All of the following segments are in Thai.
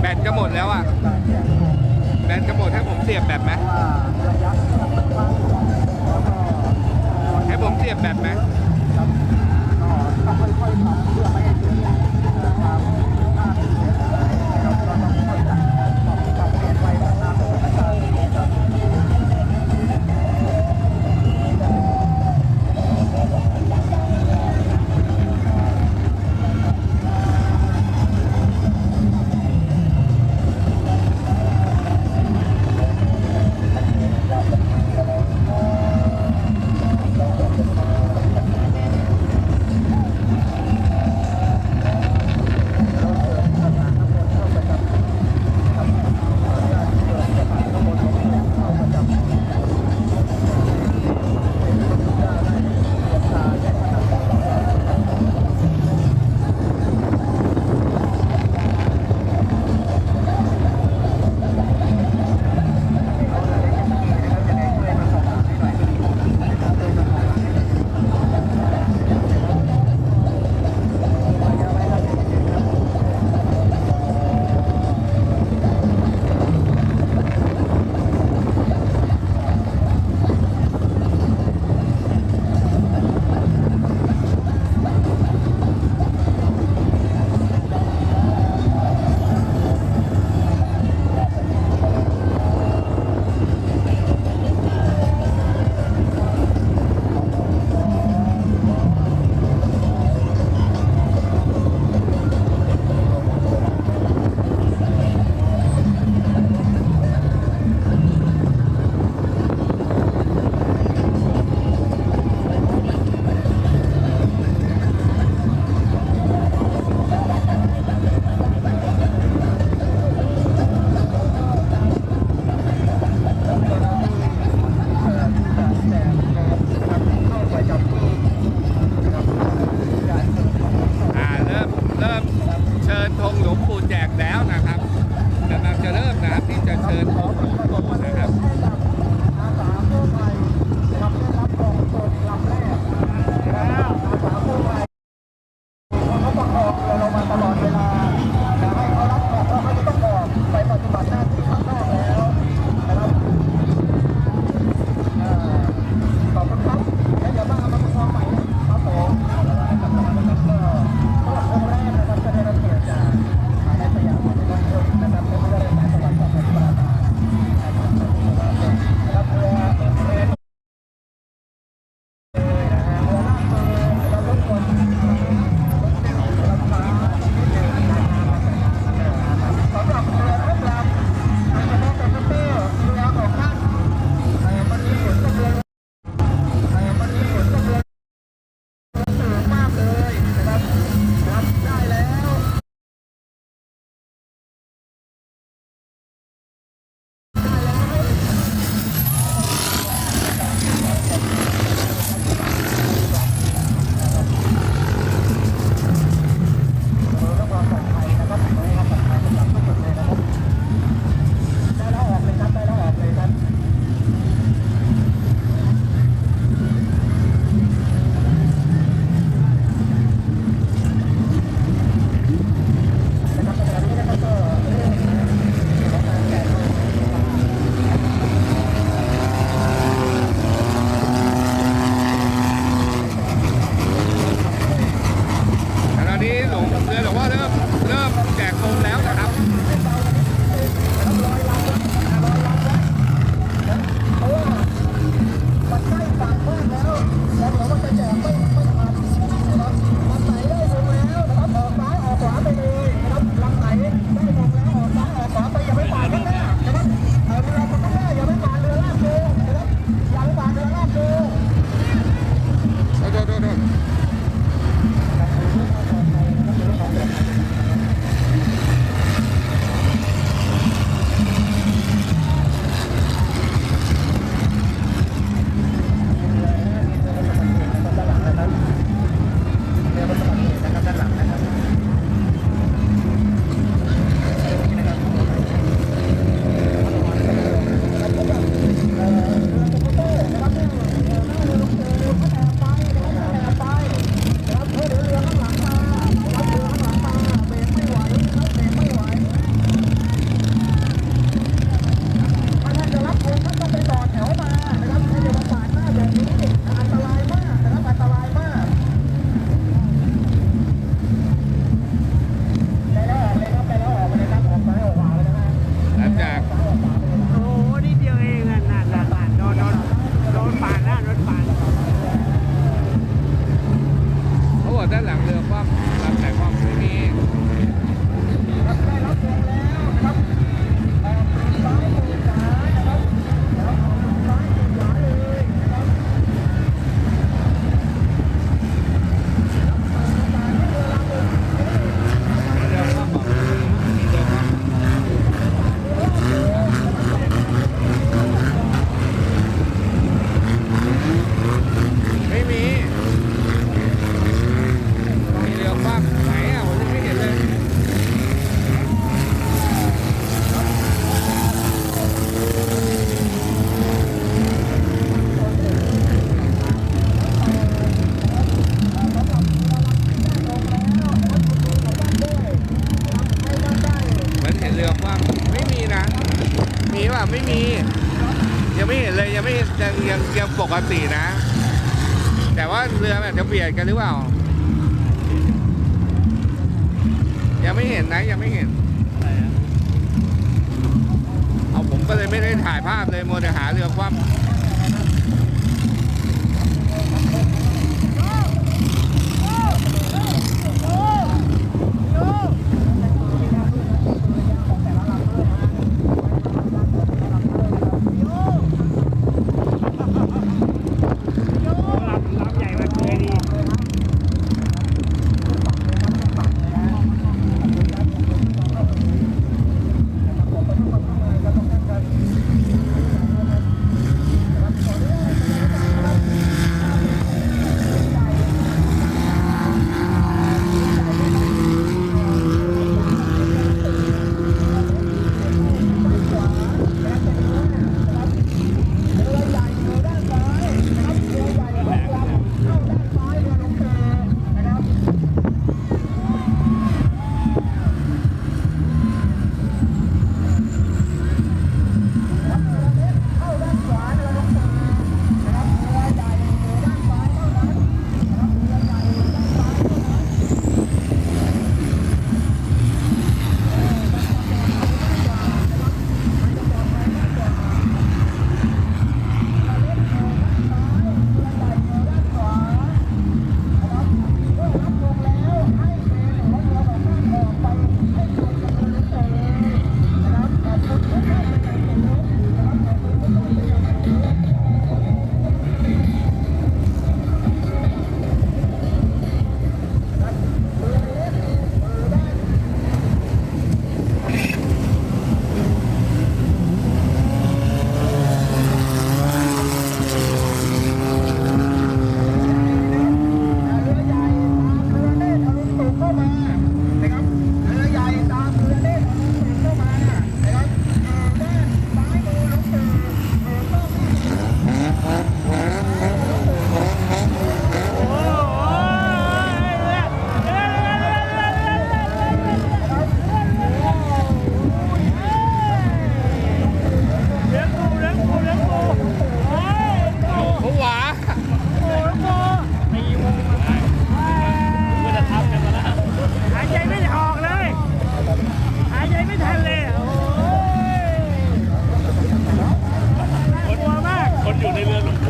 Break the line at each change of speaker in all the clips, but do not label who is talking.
แบตจะหมดแล้วอะ แบตจะหมดให้ผมเสียบแบตไหมให้ผมเสียบแบตไหม สี่นะ แต่ว่าเรือมันอาจจะเบียดกันหรือเปล่า ยังไม่เห็นนะยังไม่เห็น เอาผมก็เลยไม่ได้ถ่ายภาพเลยมัวแต่หาเรือคว่ำ
อยู่ในเรื
อหลวงปู่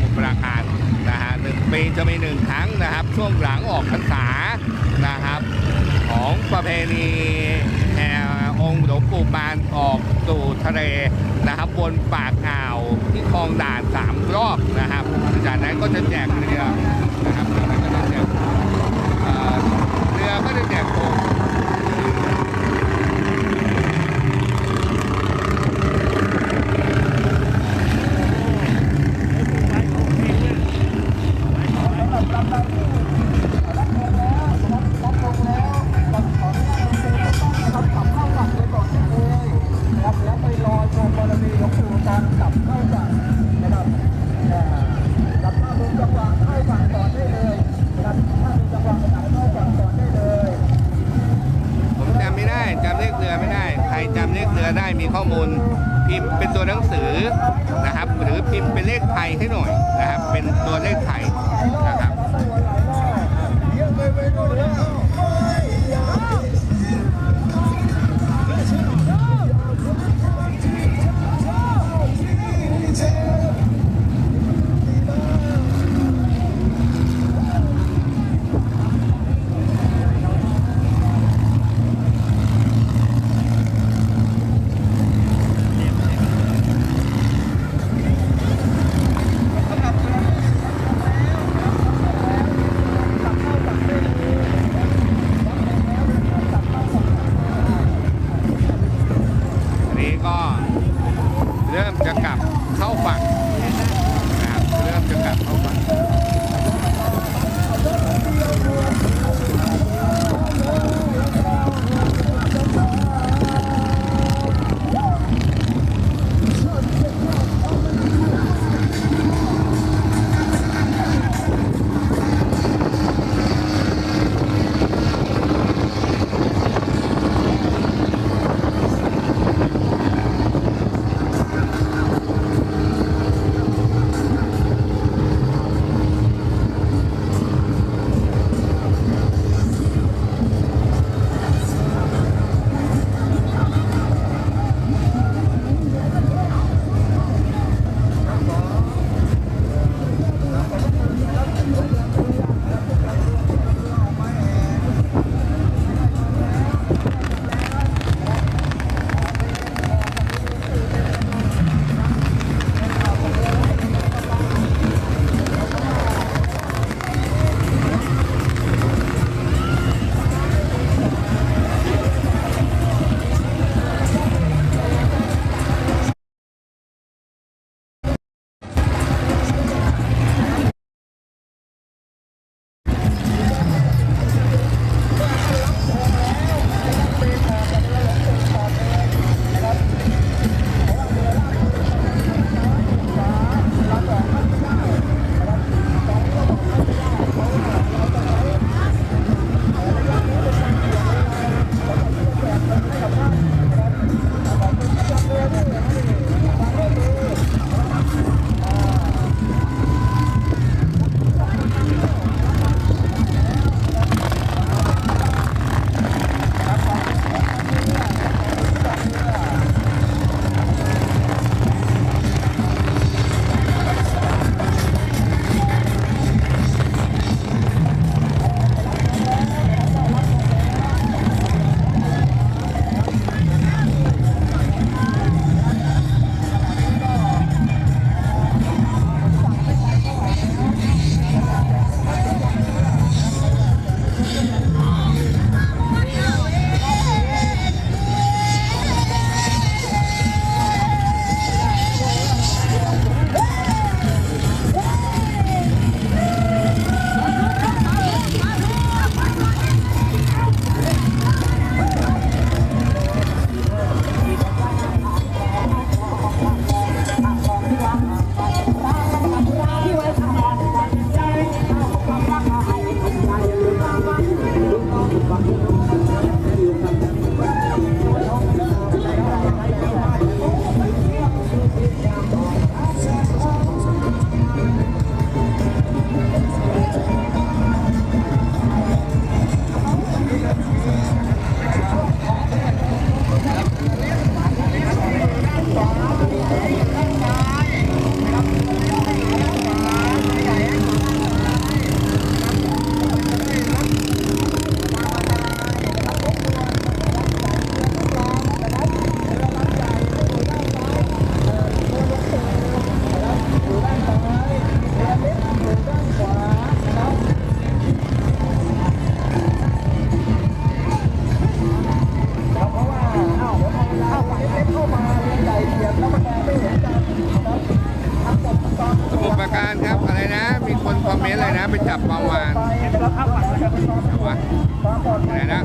มุท
รปราการนะฮะหนึ่งปีจะมีหนึ่งครั้งนะครับ ช่วงหลังออกพรรษานะครับ ของประเพณีแห่องค์หลวงปู่ปานออกสู่ทะเลนะครับบนปากอ่าวที่คลองด่านสามรอบนะครับจากนั้นก็จะแจกเรือนะครับจากนั้นก็จะแจกเรือก็จะแจกโคีข้อมูลพิมพ์เป็นตัวหนังสือนะครับ หรือพิมพ์เป็นเลขไทยให้หน่อยนะครับ เป็นตัวเลขไทยนะครับ คนคอมเมนต์อะไรนะ ไปจับปลาวาน
เดี๋ยวเราเข้าฝั่งแล้วครับ
วะอะไรนะ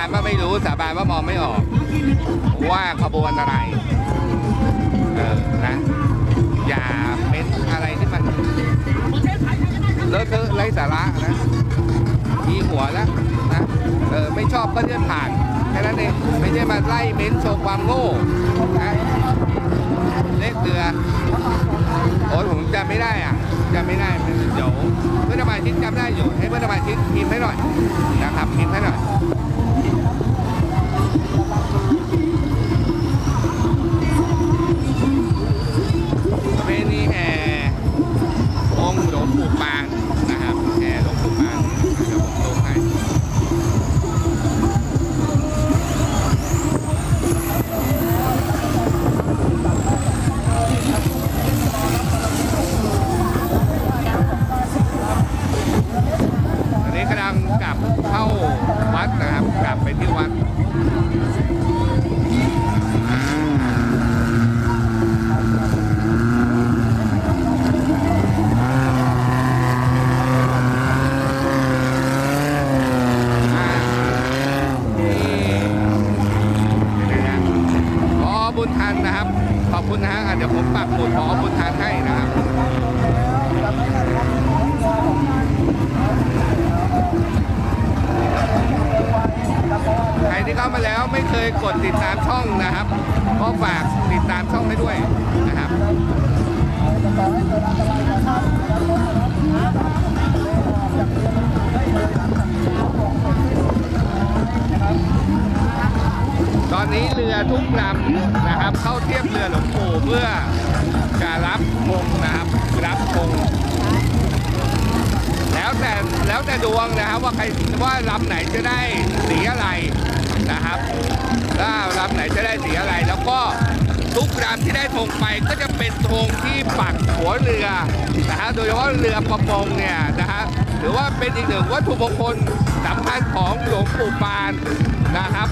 า
นว่า
ไม่
รู้สาบานว่ามองไม่ออก ว่าขบวนอะไร เออนะ อย่าเม้นอะไรที่มันเลอะเทอะไร้สาระนะมีหัวแล้วนะเออไม่ชอบก็เลื่อนผ่านแค่นั้นเองไม่ใช่มาไล่เม้นโชว์ความโง่นะเลขเรือโอ้ยผมจำไม่ได้อะจำไม่ได้เดี๋ยวเพื่อนสมาชิกจำได้อยู่ให้เพื่อนสมาชิกพิมพ์ให้หน่อยนะครับพิมพ์ให้หน่อย พื่อจะรับธงนะครับรับธงแล้วแต่แล้วแต่ดวงนะครับว่าใครว่าลำไหนจะได้สีอะไรนะครับถ้าลำไหนจะได้สีอะไร แล้วก็ทุกลำที่ได้ธงไปก็จะเป็นธงที่ปักหัวเรือนะฮะโดยเฉพาะเรือประมงเนี่ยนะฮะถือว่าเป็นอีกหนึ่งวัตถุมงคลสำคัญของหลวงปู่ปานนะครับ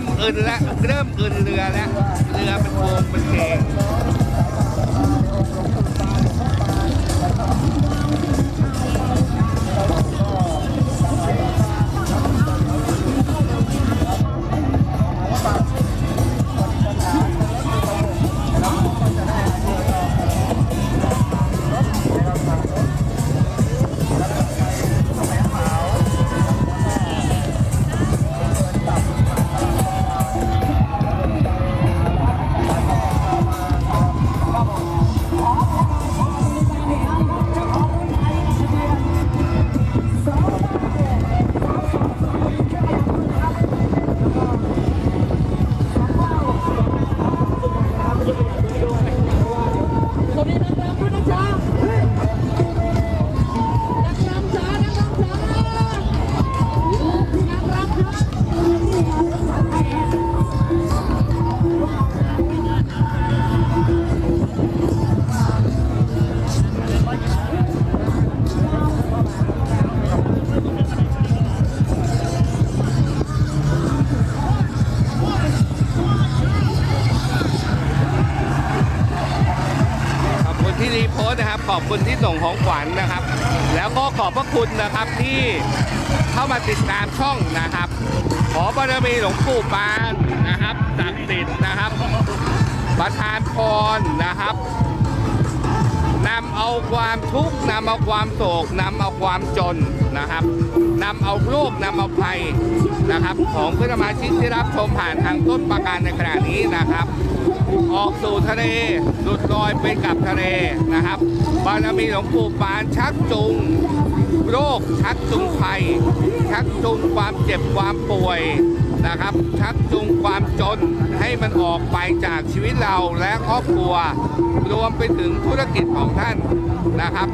มอึนแล้วเริ่มอึนเรือแล้วเรือเป็นโคงเป็นเพลง อบพระคุณนะครับที่เข้ามาติดตามช่องนะครับ ขอบารมีหลวงปู่ปานนะครับศักดิ์สิทธิ์นะครับ ประทานพรนะครับนำเอาความทุกข์นำเอาความโศกนำเอาความจนนะครับนำเอาโรคนำเอาภัยนะครับ ของเพื่อนสมาชิกที่รับชมผ่านทางต้นประการในขณะนี้นะครับ ออกสู่ทะเลหลุดลอยไปกับทะเลนะครับบารมีหลวงปู่ปานชักจูงโรคชักจูงภัย ชักจูงความเจ็บความป่วยนะครับ ชักจูงความจนให้มันออกไปจากชีวิตเราและครอบครัว รวมไปถึงธุรกิจของท่านนะครับ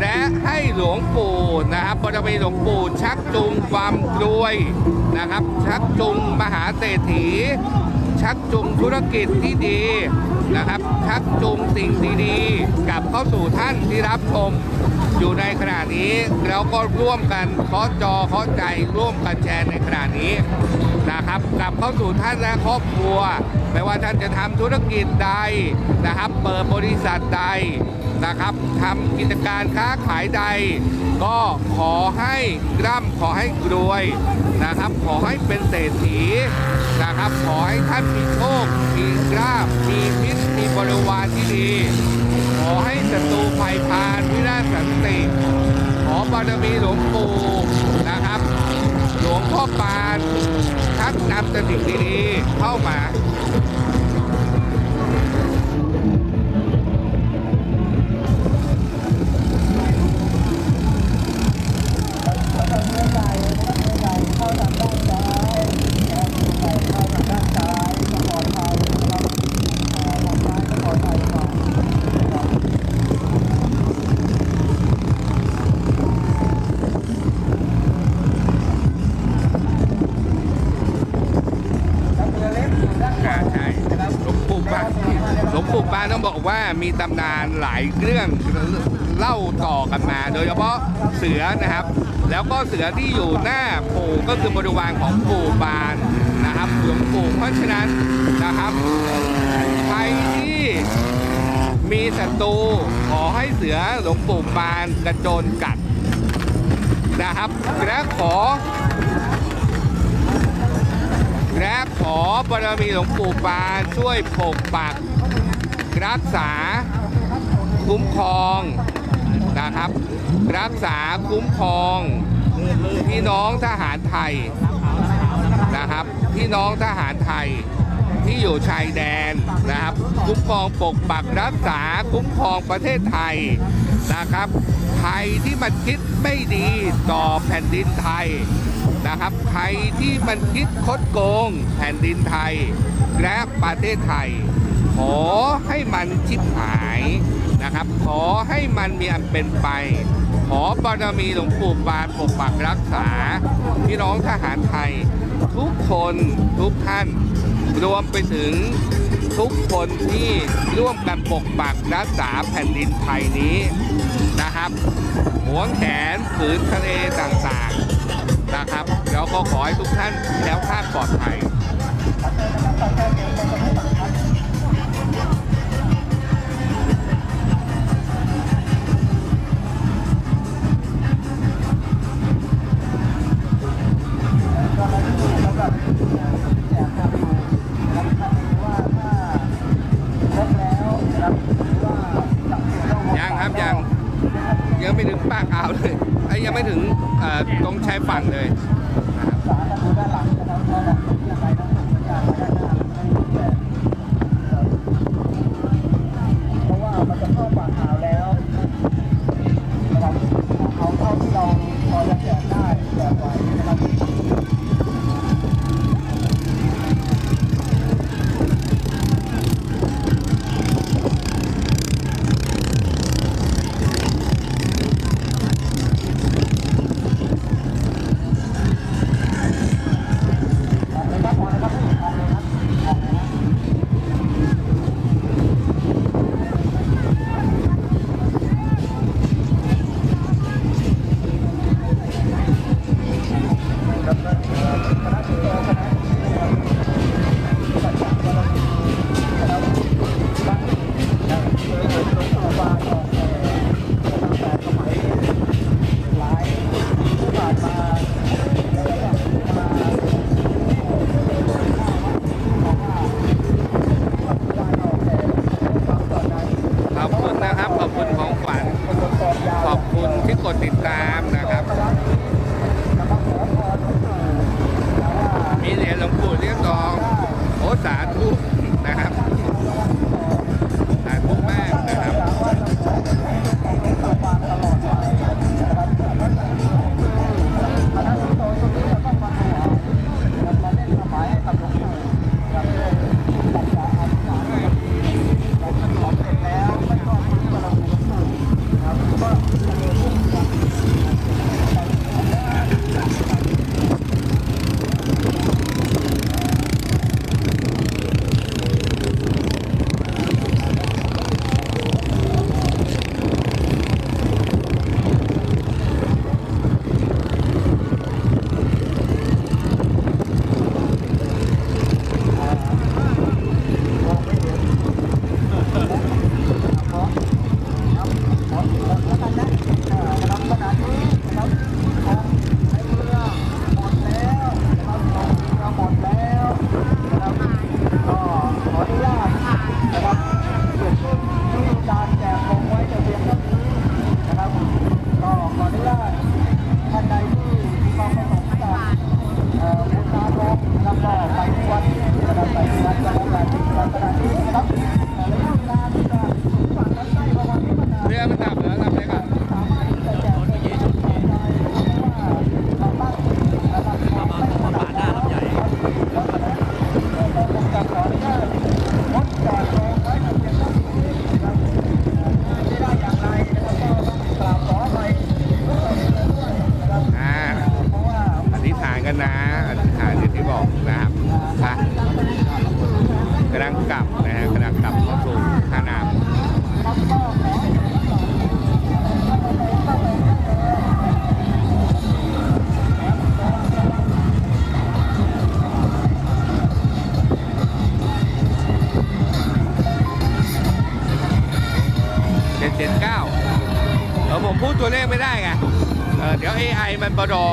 และให้หลวงปู่นะครับบารมีหลวงปู่ชักจูงความรวยนะครับ ชักจูงมหาเศรษฐี ชักจูงธุรกิจที่ดีนะครับ ชักจูงสิ่งดีๆกลับเข้าสู่ท่านที่รับชมอยู่ในขณะนี้แล้วก็ร่วมกันเคาะจอเคาะใจร่วมกันแชร์ในขณะนี้นะครับกลับเข้าสู่ท่านและครอบครัว ไม่ว่าท่านจะทำธุรกิจใดนะครับ เปิดบริษัทใด นะครับทำกิจการค้าขายใด ก็ขอให้ร่ำขอให้รวยนะครับ ขอให้เป็นเศรษฐีนะครับ ขอให้ท่านมีโชคมีลาบมีมิตรมีบริวารที่ดี ขอให้ศัตรูภัยพานวินาศสันติขอบารมีหลวงปู่นะครับ หลวงพ่อปานชักนำแต่สิ่งดีๆเข้ามา บอกว่ามีตำนานหลายเรื่องเล่าต่อกันมา โดยเฉพาะเสือนะครับ แล้วก็เสือที่อยู่หน้าปู่ก็คือบริวารของปู่ปานนะครับหลวงปู่เพราะฉะนั้นนะครับใครที่มีศัตรูขอให้เสือหลวงปู่ปานกระโจนกัดนะครับและขอและขอบารมีหลวงปู่ปานช่วยปกปัก รักษาคุ้มครองนะครับ รักษาคุ้มครองพี่น้องทหารไทยนะครับพี่น้องทหารไทยที่อยู่ชายแดนนะครับ คุ้มครองปกปักรักษาคุ้มครองประเทศไทยนะครับใครที่มันคิดไม่ดีต่อแผ่นดินไทยนะครับใครที่มันคิดคดโกงแผ่นดินไทยและประเทศไทย ขอให้มันชิบหายนะครับ ขอให้มันมีอันเป็นไป ขอบารมีหลวงปู่ปานปกปักรักษา พี่น้องทหารไทย ทุกคนทุกท่าน รวมไปถึงทุกคนที่ร่วมกันปกปักรักษาแผ่นดินไทยนี้นะครับหวงแขนฝืนทะเลต่างๆนะครับ แล้วก็ขอให้ทุกท่านแล้วคลาดปลอดภัย ตรงชายฝั่งเลย นะครับ
ดี๋ยว
AI มันประดอ